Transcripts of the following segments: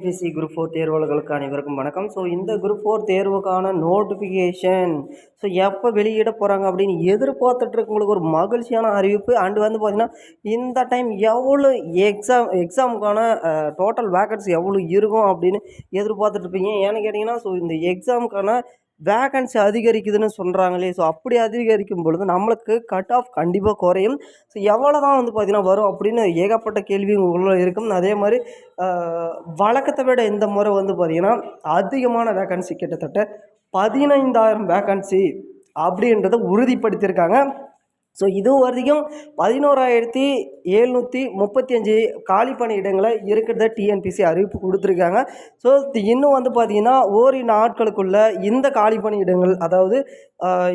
PC group four தேர்வாளர்களுக்கு அனைவருக்கும் வணக்கம். So இந்த குரூப் ஃபோர் தேர்வுக்கான நோட்டிஃபிகேஷன் ஸோ எப்போ வெளியிட போகிறாங்க அப்படின்னு எதிர்பார்த்துட்ருக்கவங்களுக்கு ஒரு மகிழ்ச்சியான அறிவிப்பு. அண்டு வந்து பார்த்திங்கன்னா இந்த டைம் எவ்வளோ எக்ஸாம் எக்ஸாமுக்கான டோட்டல் வேக்கன்சி எவ்வளோ இருக்கும் அப்படின்னு எதிர்பார்த்துட்ருப்பீங்க. ஏன்னு கேட்டிங்கன்னா ஸோ இந்த எக்ஸாமுக்கான வேகன்சி அதிகரிக்குதுன்னு சொல்கிறாங்களே ஸோ அப்படி அதிகரிக்கும் பொழுது நம்மளுக்கு கட் ஆஃப் கண்டிப்பாக குறையும். ஸோ எவ்வளோ தான் வந்து பார்த்திங்கன்னா வரும் அப்படின்னு ஏகப்பட்ட கேள்வி உள்ள இருக்கும். அதே மாதிரி வழக்கத்தை விட இந்த முறை வந்து பார்த்திங்கன்னா அதிகமான வேகன்சி கிட்டத்தட்ட பதினைந்தாயிரம் வேகன்சி அப்படின்றத உறுதிப்படுத்தியிருக்காங்க. ஸோ இது வரைக்கும் பதினோராயிரத்தி எழுநூற்றி முப்பத்தி அஞ்சு காலி இடங்களை இருக்கிறத டிஎன்பிசி அறிவிப்பு கொடுத்துருக்காங்க. ஸோ இன்னும் வந்து பார்த்திங்கன்னா ஓரிரு நாட்களுக்குள்ள இந்த காலி இடங்கள் அதாவது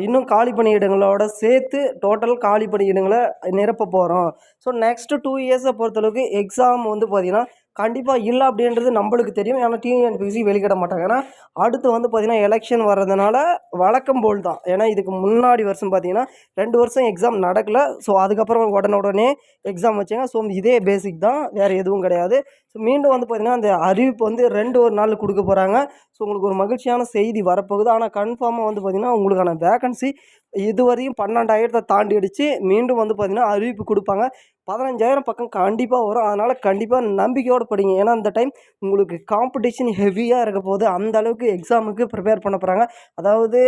இன்னும் காலி இடங்களோட சேர்த்து டோட்டல் காலி இடங்களை நிரப்ப போகிறோம் ஸோ நெக்ஸ்ட்டு டூ இயர்ஸை பொறுத்தளவுக்கு எக்ஸாம் வந்து பார்த்திங்கன்னா கண்டிப்பாக இல்லை அப்படின்றது நம்மளுக்கு தெரியும். ஏன்னா டிஎன்பிசி வெளியிட மாட்டாங்க. ஏன்னா அடுத்து வந்து பார்த்திங்கன்னா எலெக்ஷன் வர்றதுனால வழக்கம் போல் தான். ஏன்னா இதுக்கு முன்னாடி வருஷம் பார்த்திங்கன்னா ரெண்டு வருஷம் எக்ஸாம் நடக்கலை. ஸோ அதுக்கப்புறம் உடனே உடனே எக்ஸாம் வச்சாங்க. ஸோ இதே பேசிக் தான். வேறு எதுவும் கிடையாது. ஸோ மீண்டும் வந்து பார்த்திங்கன்னா அந்த அறிவிப்பு வந்து ரெண்டு ஒரு நாள் கொடுக்க போகிறாங்க ஸோ உங்களுக்கு ஒரு மகிழ்ச்சியான செய்தி வரப்போகுது. ஆனால் கன்ஃபார்மாக வந்து பார்த்திங்கன்னா உங்களுக்கான வேகன்சி இதுவரையும் பன்னெண்டாயிரத்தை தாண்டி அடித்து மீண்டும் வந்து பார்த்திங்கன்னா அறிவிப்பு கொடுப்பாங்க. பதினஞ்சாயிரம் பக்கம் கண்டிப்பாக வரும். அதனால் கண்டிப்பாக நம்பிக்கையோடு படிங்க. ஏன்னா அந்த டைம் உங்களுக்கு காம்படிஷன் ஹெவியாக இருக்க போது அந்த அளவுக்கு எக்ஸாமுக்கு ப்ரிப்பேர் பண்ண போகிறாங்க அதாவது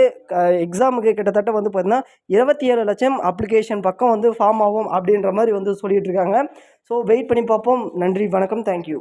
எக்ஸாமுக்கு கிட்டத்தட்ட வந்து பார்த்திங்கன்னா இருபத்தி ஏழு லட்சம் அப்ளிகேஷன் பக்கம் வந்து ஃபார்ம் ஆகும் அப்படின்ற மாதிரி வந்து சொல்லிகிட்டு இருக்காங்க. ஸோ வெயிட் பண்ணி பார்ப்போம். நன்றி வணக்கம் தேங்க்யூ